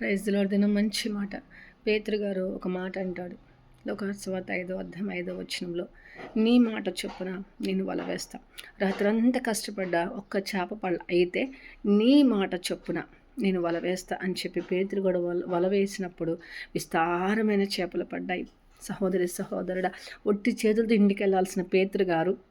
Praise దిన మంచి మాట. పేతురు గారు ఒక మాట అంటాడు. లోకాస్వాత ఐదో అర్థం ఐదో వచనంలో నీ మాట చొప్పున నేను వల వేస్తా. రాత్రంతా కష్టపడ్డా ఒక్క చేప పళ్ళ అయితే నీ మాట చొప్పున నేను వల వేస్తా అని చెప్పి పేతురు కూడా వల వల వేసినప్పుడు విస్తారమైన చేపలు పడ్డాయి. సహోదరి సహోదరుడ ఒట్టి చేతులతో ఇంటికి వెళ్ళాల్సిన పేతురు గారు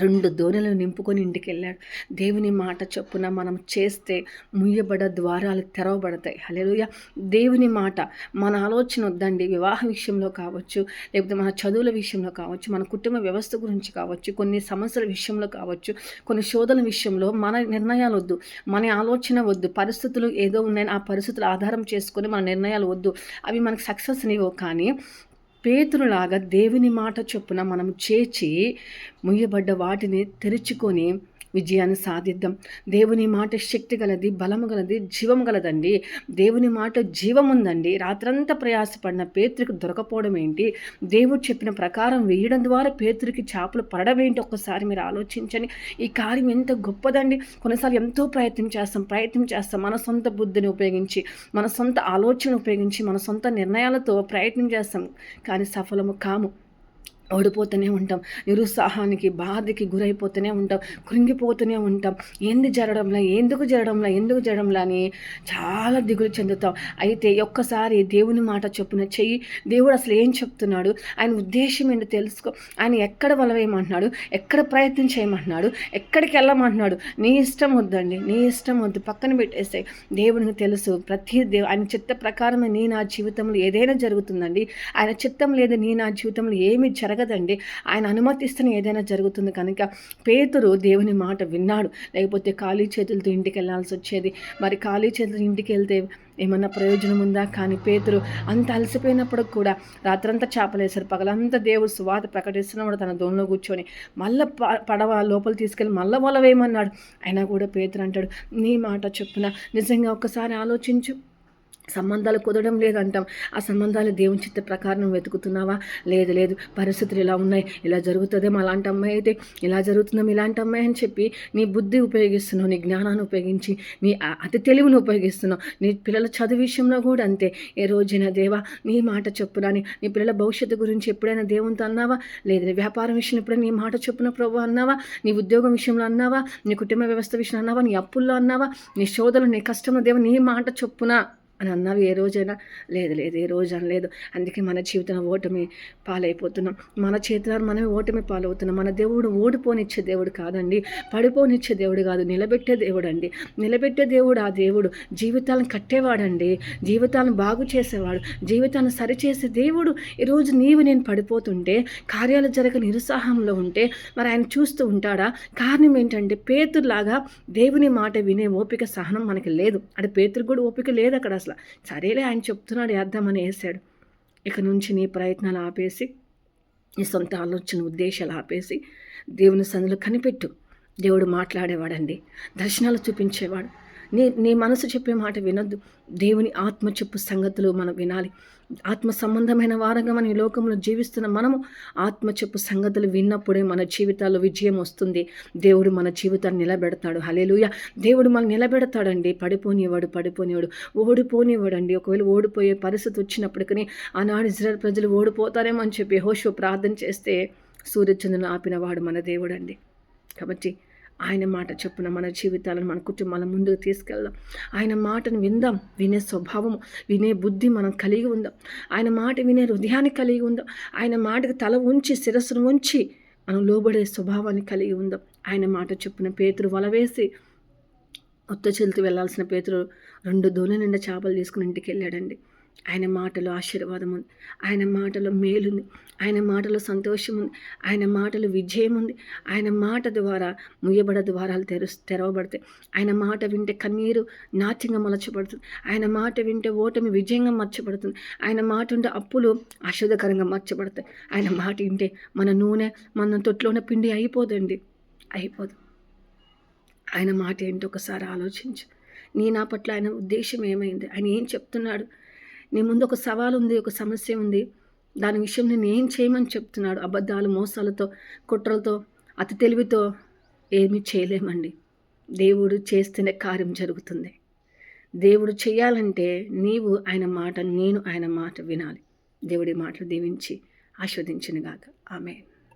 రెండు దోణలు నింపుకొని ఇంటికి వెళ్ళాడు దేవుని మాట చొప్పున మనం చేస్తే ముయ్యబడ ద్వారాలు తెరవబడతాయి. హలేలుయ దేవుని మాట మన ఆలోచన వద్దండి. వివాహ విషయంలో కావచ్చు లేకపోతే మన చదువుల విషయంలో కావచ్చు మన కుటుంబ వ్యవస్థ గురించి కావచ్చు కొన్ని సమస్యల విషయంలో కావచ్చు కొన్ని శోధన విషయంలో మన నిర్ణయాలు వద్దు. మన ఆలోచన వద్దు. పరిస్థితులు ఏదో ఉన్నాయని ఆ పరిస్థితులు ఆధారం చేసుకొని మన నిర్ణయాలు వద్దు. అవి మనకు సక్సెస్ నివ్వవు కానీ పేతురులాగా దేవుని మాట చొప్పున మనం చేర్చి ముయ్యబడ్డ వాటిని తెరుచుకొని విజయాన్ని సాధిద్దాం. దేవుని మాట శక్తి గలది బలము గలది జీవం గలదండి. దేవుని మాట జీవం ఉందండి. రాత్రంతా ప్రయాసపడిన పేతురికి దొరకపోవడం ఏంటి? దేవుడు చెప్పిన ప్రకారం వేయడం ద్వారా పేతురికి చేపలు పడడం ఏంటి? ఒక్కసారి మీరు ఆలోచించండి. ఈ కార్యం ఎంత గొప్పదండి. కొన్నిసార్లు ఎంతో ప్రయత్నం చేస్తాం ప్రయత్నం చేస్తాం. మన సొంత బుద్ధిని ఉపయోగించి మన సొంత ఆలోచన ఉపయోగించి మన సొంత నిర్ణయాలతో ప్రయత్నం చేస్తాం. కానీ సఫలము కాము. ఓడిపోతూనే ఉంటాం నిరుత్సాహానికి బాధకి గురైపోతూనే ఉంటాం కృంగిపోతూనే ఉంటాం. ఏంది జరగడంలా ఎందుకు జరగడంలా ఎందుకు జరగడంలా అని చాలా దిగులు చెందుతాం. అయితే ఒక్కసారి దేవుని మాట చొప్పున చెయ్యి. దేవుడు అసలు ఏం చెప్తున్నాడు? ఆయన ఉద్దేశం ఏంటో తెలుసుకో. ఆయన ఎక్కడ వలవేయమంటున్నాడు? ఎక్కడ ప్రయత్నం చేయమంటున్నాడు? ఎక్కడికి వెళ్ళమంటున్నాడు? నీ ఇష్టం వద్దండి నీ ఇష్టం వద్దు. పక్కన పెట్టేస్తే దేవునికి తెలుసు ప్రతి దేవు ఆయన చిత్త ప్రకారమే నీ నా జీవితంలో ఏదైనా జరుగుతుందండి. ఆయన చిత్తం లేదు నీ నా జీవితంలో ఏమి జరగదు జరగదండి. ఆయన అనుమతిస్తేనే ఏదైనా జరుగుతుంది. కనుక పేతురు దేవుని మాట విన్నాడు. లేకపోతే ఖాళీ చేతులతో ఇంటికి వెళ్ళాల్సి వచ్చేది మరి ఖాళీ చేతులు ఇంటికి వెళ్తే ఏమన్నా ప్రయోజనం ఉందా? కానీ పేతురు అంత అలసిపోయినప్పుడు కూడా రాత్రంతా చేపలేశారు. పగలంతా దేవుడు సువాత ప్రకటిస్తున్నప్పుడు తన దోణిలో కూర్చొని మళ్ళీ పడవ లోపల తీసుకెళ్ళి మళ్ళీ వేయమన్నాడు. అయినా కూడా పేతురు అంటాడు నీ మాట చొప్పున నిజంగా ఒక్కసారి ఆలోచించు. సంబంధాలు కుదరడం లేదంటాం. ఆ సంబంధాలు దేవుని చిత్త ప్రకారం వెతుకుతున్నావా? లేదు లేదు. పరిస్థితులు ఇలా ఉన్నాయి. ఇలా జరుగుతుందేమో అలాంటి అమ్మాయి అయితే ఇలా జరుగుతుందేమో ఇలాంటి అమ్మాయి అని చెప్పి నీ బుద్ధి ఉపయోగిస్తున్నావు నీ జ్ఞానాన్ని ఉపయోగించి నీ అతి తెలివిని ఉపయోగిస్తున్నావు. నీ పిల్లల చదువు విషయంలో కూడా అంతే. ఏ రోజైనా దేవా నీ మాట చెప్పునని నీ పిల్లల భవిష్యత్తు గురించి ఎప్పుడైనా దేవునితో అన్నావా? లేదు వ్యాపారం విషయంలో ఎప్పుడైనా నీ మాట చెప్పున ప్రభు అన్నావా? నీ ఉద్యోగం విషయంలో అన్నావా? నీ కుటుంబ వ్యవస్థ విషయంలో అన్నావా? నీ అప్పుల్లో అన్నావా? నీ శోధలు నీ కష్టంలో దేవ నీ మాట చొప్పున. అని అన్నావు. ఏ రోజైనా లేదు లేదు ఏ రోజు అనలేదు అందుకే మన జీవితం ఓటమి పాలైపోతున్నాం. మన చేతులను మనమే ఓటమి పాలవుతున్నాం. మన దేవుడు ఓడిపోనిచ్చే దేవుడు కాదండి. పడిపోనిచ్చే దేవుడు కాదు. నిలబెట్టే దేవుడు అండి నిలబెట్టే దేవుడు ఆ దేవుడు. జీవితాలను కట్టేవాడండి. జీవితాలను బాగు చేసేవాడు. జీవితాన్ని సరిచేసే దేవుడు. ఈరోజు నీవు నేను పడిపోతుంటే కార్యాలు జరగ నిరుత్సాహంలో ఉంటే మరి ఆయన చూస్తూ ఉంటాడా? కారణం ఏంటంటే పేతుర్లాగా దేవుని మాట వినే ఓపిక సహనం మనకి లేదు. అంటే పేతురు కూడా ఓపిక లేదు అక్కడ అసలు. సరేలే ఆయన చెప్తున్నాడు వేద్దామని వేసాడు ఇక నుంచి నీ ప్రయత్నాలు ఆపేసి నీ సొంత ఆలోచన ఉద్దేశాలు ఆపేసి దేవుని సందులో కనిపెట్టు. దేవుడు మాట్లాడేవాడండి. దర్శనాలు చూపించేవాడు. నీ నీ మనసు చెప్పే మాట వినొద్దు. దేవుని ఆత్మ చెప్పు సంగతులు మనం వినాలి. ఆత్మ సంబంధమైన వారంగా మనం ఈ లోకంలో జీవిస్తున్న మనము ఆత్మ చెప్పు సంగతులు విన్నప్పుడే మన జీవితాల్లో విజయం వస్తుంది. దేవుడు మన జీవితాన్ని నిలబెడతాడు. హలేలుయ దేవుడు మనం నిలబెడతాడండి. పడిపోనివాడు పడిపోనివాడు ఓడిపోనివాడండి ఒకవేళ ఓడిపోయే పరిస్థితి వచ్చినప్పటికీ ఆనాడు ఇజ్రాయల్ ప్రజలు ఓడిపోతారేమో అని చెప్పి హోషో ప్రార్థన చేస్తే సూర్యచంద్రుని ఆపినవాడు మన దేవుడండి. కాబట్టి ఆయన మాట చొప్పున మన జీవితాలను మన కుటుంబాల ముందుకు తీసుకెళ్దాం. ఆయన మాటను విందాం వినే స్వభావం వినే బుద్ధి మనం కలిగి ఉందాం. ఆయన మాట వినే హృదయాన్ని కలిగి ఉందాం. ఆయన మాటకు తల ఉంచి శిరస్సును ఉంచి మనం లోబడే స్వభావాన్ని కలిగి ఉందాం. ఆయన మాట చొప్పున పేతురు వలవేసి ఉత్త చెల్తు వెళ్ళాల్సిన పేతురు రెండు దోణి నిండా చేపలు తీసుకుని ఇంటికి వెళ్ళాడండి. ఆయన మాటలో ఆశీర్వాదం ఉంది ఆయన మాటలో మేలుంది. ఆయన మాటలో సంతోషం ఉంది ఆయన మాటలో విజయం ఉంది ఆయన మాట ద్వారా ముయ్యబడ ద్వారాలు తెరు తెరవబడతాయి. ఆయన మాట వింటే కన్నీరు నాట్యంగా మలచబడుతుంది. ఆయన మాట వింటే ఓటమి విజయంగా మర్చబడుతుంది ఆయన మాట ఉంటే అప్పులు ఆశోదకరంగా మర్చబడతాయి ఆయన మాట వింటే మన నూనె మన తొట్లోనే పిండి అయిపోదండి. అయిపోదు. ఆయన మాట ఏంటో ఒకసారి ఆలోచించు. నీ నా పట్ల ఆయన ఉద్దేశం ఏమైంది? ఆయన ఏం చెప్తున్నాడు? నీ ముందు ఒక సవాల్ ఉంది ఒక సమస్య ఉంది దాని విషయం నేను ఏం చేయమని చెప్తున్నాడు? అబద్ధాలు మోసాలతో కుట్రలతో అతి తెలివితో ఏమీ చేయలేమండి. దేవుడు చేస్తేనే కార్యం జరుగుతుంది. దేవుడు చేయాలంటే నీవు ఆయన మాట నేను ఆయన మాట వినాలి. దేవుడి మాటలు దీవించి ఆస్వాదించినగాక ఆమె